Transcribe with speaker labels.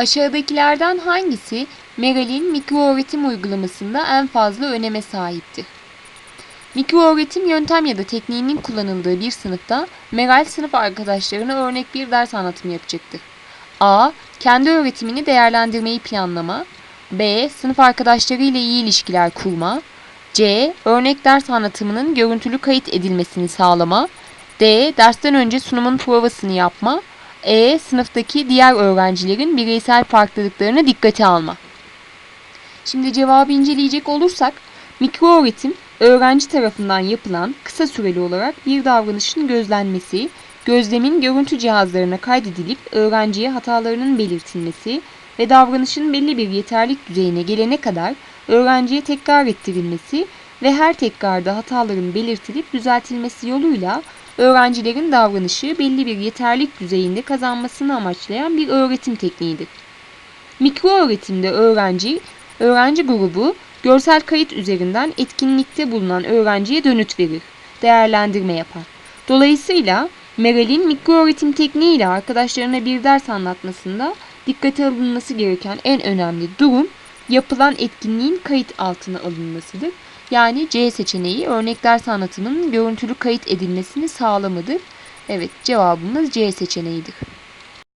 Speaker 1: Aşağıdakilerden hangisi Meral'in mikroöğretim uygulamasında en fazla öneme sahiptir? Mikroöğretim yöntem ya da tekniğinin kullanıldığı bir sınıfta Meral sınıf arkadaşlarına örnek bir ders anlatımı yapacaktır. A. Kendi öğretimini değerlendirmeyi planlama. B. Sınıf arkadaşlarıyla iyi ilişkiler kurma. C. Örnek ders anlatımının görüntülü kayıt edilmesini sağlama. D. Dersten önce sunumun provasını yapma. E. Sınıftaki diğer öğrencilerin bireysel farklılıklarını dikkate alma. Şimdi cevabı inceleyecek olursak, mikroöğretim öğrenci tarafından yapılan kısa süreli olarak bir davranışın gözlenmesi, gözlemin görüntü cihazlarına kaydedilip öğrenciye hatalarının belirtilmesi ve davranışın belli bir yeterlik düzeyine gelene kadar öğrenciye tekrar ettirilmesi ve her tekrarda hataların belirtilip düzeltilmesi yoluyla öğrencilerin davranışı belli bir yeterlik düzeyinde kazanmasını amaçlayan bir öğretim tekniğidir. Mikro öğretimde öğrenci, öğrenci grubu görsel kayıt üzerinden etkinlikte bulunan öğrenciye dönüt verir, değerlendirme yapar. Dolayısıyla Meral'in mikro öğretim tekniği ile arkadaşlarına bir ders anlatmasında dikkate alınması gereken en önemli durum yapılan etkinliğin kayıt altına alınmasıdır. Yani C seçeneği örnek ders anlatımının görüntülü kayıt edilmesini sağlamadır. Evet cevabımız C seçeneğidir.